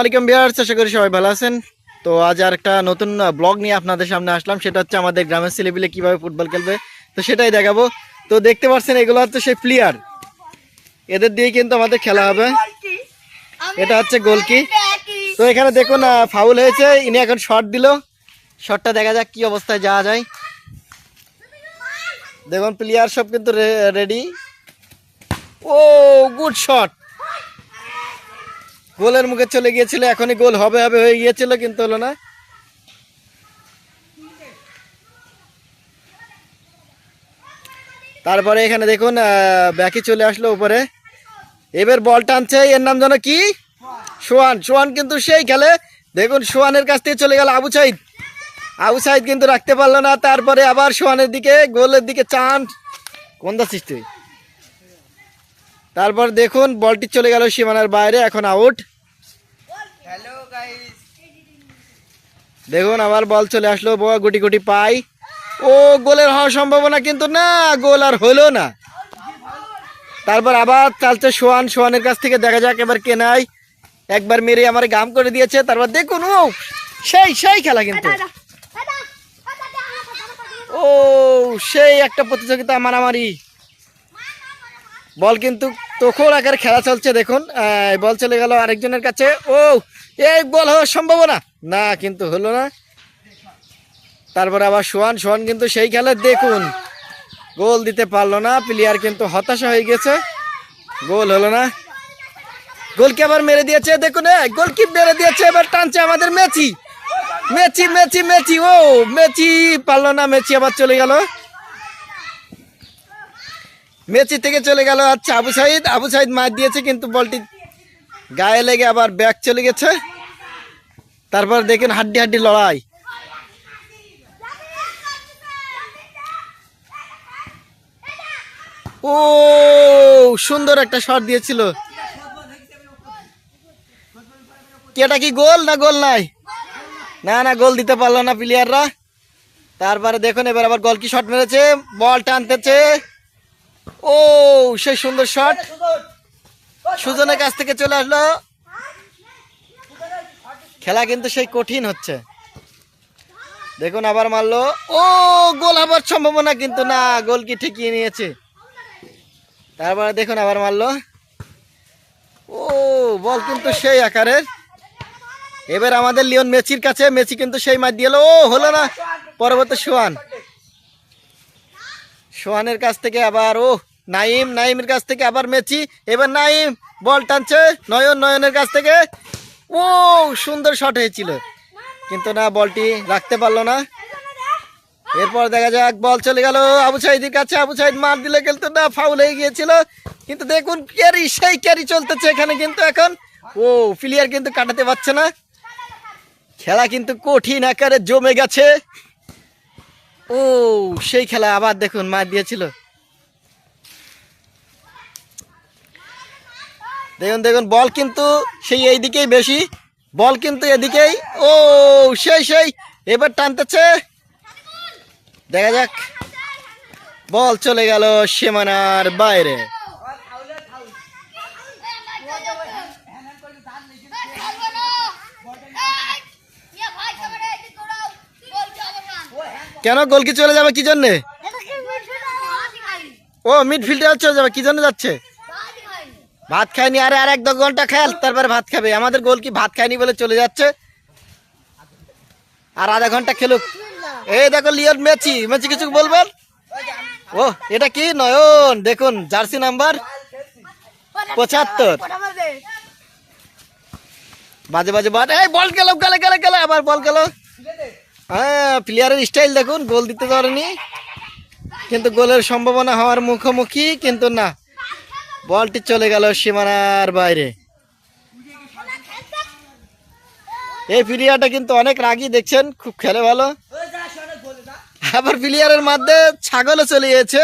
আলাইকুম বিহার আশা করি সবাই ভালো আছেন। তো আজ আর একটা নতুন ব্লগ নিয়ে আপনাদের সামনে আসলাম। সেটা হচ্ছে আমাদের গ্রামের ছেলেপিলে কীভাবে ফুটবল খেলবে। তো সেটাই দেখাবো। তো দেখতে পাচ্ছেন, এগুলো হচ্ছে সেই প্লেয়ার এদের দিয়ে কিন্তু আমাদের খেলা হবে। এটা হচ্ছে গোলকি তো এখানে দেখুন ফাউল হয়েছে। ইনি এখন শট দিল। শটটা দেখা যাক কি অবস্থায় যাওয়া যায়। দেখুন প্লেয়ার সব কিন্তু রেডি ও গুড শট গোলের মুখে চলে গিয়েছিল, এখনই গোল হবে হবে হয়ে গিয়েছিল, কিন্তু হলো না। তারপরে এখানে দেখুন ব্যাকি চলে আসলো উপরে। এবার বল টানছে, এর নাম যেন কি? সোয়ান। সোয়ান কিন্তু সেই খেলে। দেখুন, সোয়ানের কাছ থেকে চলে গেল আবু সাইদ। আবু সাইদ কিন্তু রাখতে পারল না, তারপরে আবার সোয়ানের দিকে, গোলের দিকে চান কোনটা সৃষ্টি? তারপর দেখুন বলটি চলে গেল সীমানার বাইরে এখন আউট হ্যালো গাইস দেখুন আবার বল চলে আসলো বাবা গুটি গুটি পাই। ও গোলের হওয়ার সম্ভাবনা কিন্তু না গোল আর হলো না। তারপর আবার চালছে সোয়ান সোয়ানের কাছ থেকে দেখা যাক এবার কে নাই একবার মেরে আমার গাম করে দিয়েছে তারপর দেখুন ও সেই সেই খেলা কিন্তু। ও সেই একটা প্রতিযোগিতা মারামারি। বল কিন্তু তখন আকার খেলা চলছে দেখুন বল চলে গেল আরেকজনের কাছে। ও, এই বল হওয়ার সম্ভাবনা? না, কিন্তু হলো না। তারপরে আবার সোয়ান সোয়ান কিন্তু সেই খেলা দেখুন, গোল দিতে পারল না। প্লেয়ার কিন্তু হতাশা হয়ে গেছে। গোল হলো না। গোল কি আবার মেরে দিয়েছে? দেখুন গোল কি মেরে দিয়েছে? এবার টানছে আমাদের মেচি। মেচি মেচি মেচি, ও, মেচি পারল না, মেচি আবার চলে গেল। মেচি থেকে চলে গেল। আচ্ছা আবু সাইদ আবু সাইদ মার দিয়েছে, কিন্তু বলটি গায়ে লেগে আবার ব্যাক চলে গেছে। তারপর দেখেন হাড্ডি হাড্ডি লড়াই। ও, সুন্দর একটা শট দিয়েছিল। এটা কি গোল না গোল নাই? না না, গোল দিতে পারল না প্লেয়াররা তারপরে দেখুন, এবার আবার গোল কি শট মেরেছে? বল টানতেছে। ও, সেই সুন্দর শট সুজনের কাছ থেকে চলে আসলো। খেলা কিন্তু সেই কঠিন হচ্ছে। দেখুন আবার মারলো। ও, গোল হবার সম্ভাবনা কিন্তু না, গোল কি ঠেকিয়ে নিয়েছে। তারপরে দেখুন আবার মারলো। ও, বল কিন্তু সেই আকারের। এবার আমাদের লিওন মেসির কাছে, মেসি কিন্তু সেই মার দিয়ে ও, হলো না, পরবর্তী সোয়ান। সোহানের কাছ থেকে আবার ও নাইম নাইমের কাছ থেকে আবার মেচি, এবার নাইম বল টানছে নয়ন, নয়নের কাছ থেকে। ও সুন্দর শট হয়েছিল। কিন্তু না, বলটি রাখতে পারল না। এরপর দেখা যাক, বল চলে গেল। আবু সাইদের কাছে, আবু সাইদ মার দিলে কিন্তু না ফাউল হয়ে গিয়েছিল। কিন্তু দেখুন, ক্যারি, সেই ক্যারি চলতেছে এখানে কিন্তু এখন। ও প্লেয়ার কিন্তু কাটাতে পারছে না। খেলা কিন্তু কঠিন আকারে জমে গেছে। ও, সেই খেলা আবার দেখুন মার দিয়েছিল। দেখুন দেখুন, বল কিন্তু সেই এই দিকেই বেশি, বল কিন্তু এদিকেই, ও, সেই সেই, এবার টানতেছে। দেখা যাক, বল চলে গেল সীমানার বাইরে। কেন গোল কি চলে যাবে কি জন্যে? ও মিডফিল্ডে চলে যাবে, কি জন্য যাচ্ছে? ভাত খায়নি, আরে আর এক দু ঘণ্টা খেল, তারপরে ভাত খাবে। আমাদের গোল কি ভাত খায়নি বলে চলে যাচ্ছে? আর আধা ঘণ্টা খেলুক। এই দেখো লিওন মেচি মেচি কিছু বলবেন? ও, এটা কি নয়ন? দেখুন, জার্সি নাম্বার পঁচাত্তর। বাজে বাজে, বাট, এই, বল গেল, গেলে গেলে গেলে, আবার বল গেল। হ্যাঁ প্লেয়ারের স্টাইল দেখুন, গোল দিতে পারেনি। কিন্তু গোলের সম্ভাবনা হওয়ার মুখোমুখি, কিন্তু না। বলটি চলে গেল সীমানার বাইরে। এই প্লেয়ারটা কিন্তু অনেক রাগি, দেখছেন? খুব খেলে ভালো। আবার প্লেয়ারের মধ্যে ছাগলও চলে গিয়েছে।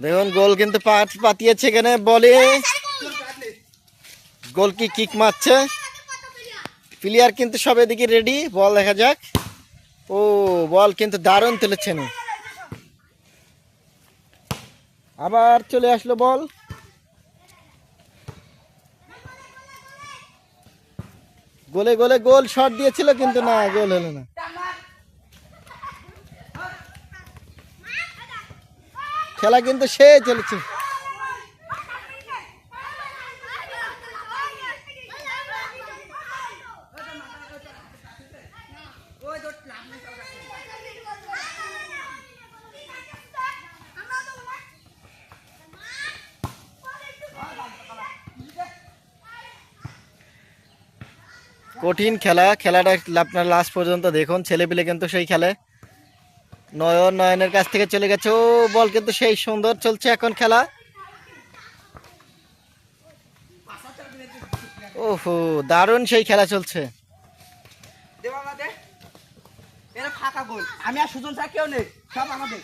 দেখুন, গোল কিন্তু পাতিয়েছে এখানে, বলে। গোল কি কিক মারছে? প্লেয়ার কিন্তু সব এদিকে রেডি বল দেখা যাক। ও বল কিন্তু দারুণ তুলেছেন। আবার চলে আসলো বল গোলে গোলে গোল শট দিয়েছিল কিন্তু না, গোল হলো না। খেলা কিন্তু সে চলেছে। কঠিন খেলা খেলাটা আপনার লাস্ট পর্যন্ত দেখুন ছেলেপিলে কিন্তু সেই খেলে। নয়ন নয়নের কাছ থেকে চলে গেছে ও বল কিন্তু সেই সুন্দর চলছে এখন খেলা। ওহো দারুণ সেই খেলা চলছে। দেব আমাদের এরা ফাঁকা গোল। আমি আর সুজন স্যার কেউ নেই সব আমাদের।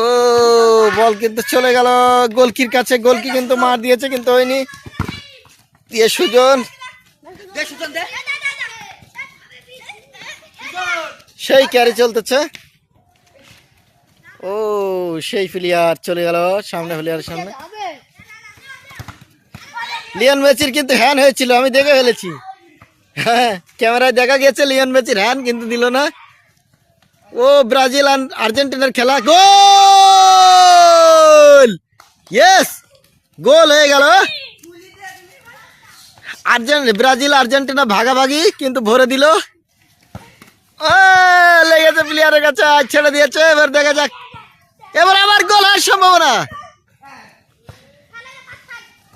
ও বল কিন্তু চলে গেল। গোলকির কাছে গোলকি কিন্তু মার দিয়েছে কিন্তু হয়নি। দিয়ে সুজন। সেই ক্যারি চলতেছে। ও সেই প্লেয়ার চলে গেল সামনে প্লেয়ারের সামনে। লিওন মেসির কিন্তু হ্যান হয়েছিল আমি দেখে ফেলেছি। হ্যাঁ ক্যামেরায় দেখা গেছে লিওন মেসির হ্যান কিন্তু দিল না। ও ব্রাজিল আর আর্জেন্টিনার খেলা। গোল! ইয়েস গোল হয়ে গেল। আর্জেন্ট ব্রাজিল, আর্জেন্টিনা ভাগাভাগি কিন্তু ভরে দিল। লেগেছে প্লেয়ারের কাছে ছেড়ে দিয়েছে, এবার দেখা যাক। এবার আবার গোল হওয়ার সম্ভাবনা।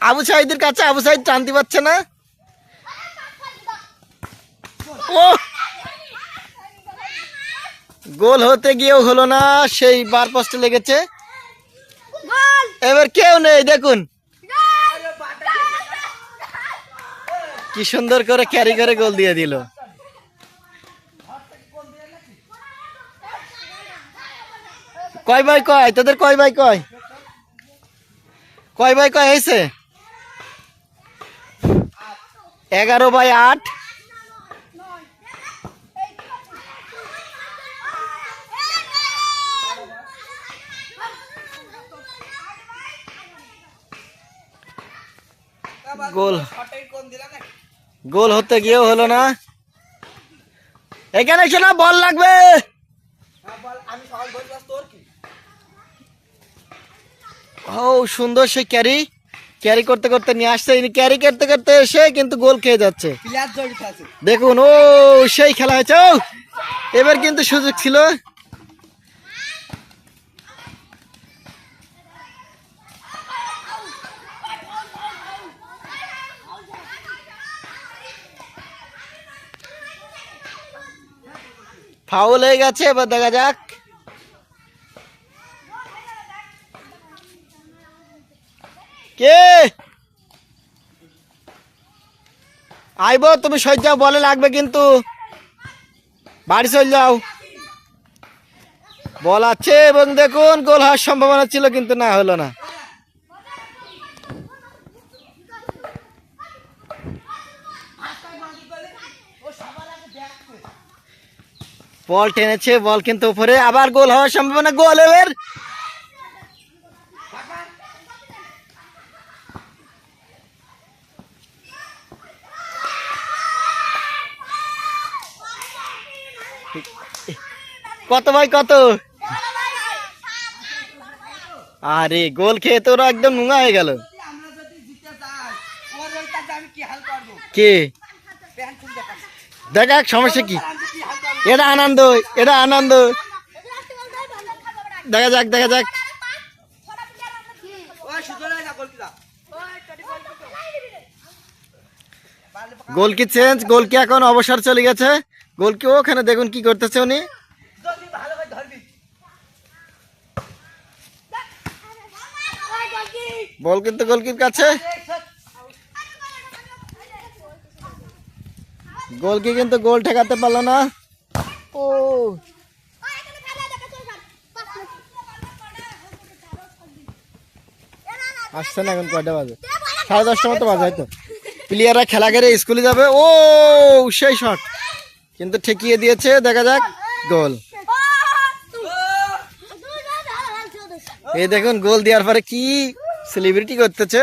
আবু সাহিদের কাছে, আবু সাহিদ টানতে পারছে না। ও! গোল হতে গিয়েও হলো না, সেই বার পোস্টে লেগেছে। এবার কেউ নেই দেখুন। কি সুন্দর করে ক্যারি করে গোল দিয়ে দিল। কয় বাই কয়? তোদের কয় বাই কয়? কয় বাই কয়? হয়েছে এগারো বাই আট। গোল। না গোল হতে গিয়েও হলো না। এখানে শোনা বল লাগবে। হ্যাঁ, বল কি ও সুন্দর সে ক্যারি। ক্যারি করতে করতে নিয়ে আসছে। ইনি ক্যারি করতে করতে এসে কিন্তু গোল খেয়ে যাচ্ছে। দেখুন ও সেই খেলা হয়েছে। এবার কিন্তু সুযোগ ছিল। ফাউল হয়ে গেছে, এবার দেখা যাক। কে? আইব, তুমি সহ্য, বলে লাগবে কিন্তু। বাড়ি চলে যাও। বল আছে, এবং দেখুন, গোল হওয়ার সম্ভাবনা ছিল, কিন্তু না হলো না। বল টেনেছে বল কিন্তু উপরে আবার গোল হওয়ার সম্ভাবনা গোল এবার কত ভাই কত? আরে গোল খেয়ে তো ওরা একদম নুঙা হয়ে গেল। কি দেখাক সমস্যা কি? এটা আনন্দ এটা আনন্দ। দেখা যাক দেখা যাক। ওই সুজন যা গোল কি চেঞ্জ? গোল কি এখন অবসর চলে গেছে? গোল কি ওখানে? দেখুন কি করতেছে উনি। বল কিন্তু গোলকির কাছে। গোলকি কিন্তু গোল ঠেকাতে পারল না। ও আসছে না এখন কয়টা বাজে? সাড়ে দশটা মতো বাজে হয়তো প্লেয়াররা খেলা করে স্কুলে যাবে। ও, সেই শট কিন্তু ঠেকিয়ে দিয়েছে, দেখা যাক, গোল। এই দেখুন, গোল দেওয়ার পরে কি সেলিব্রিটি করতেছে।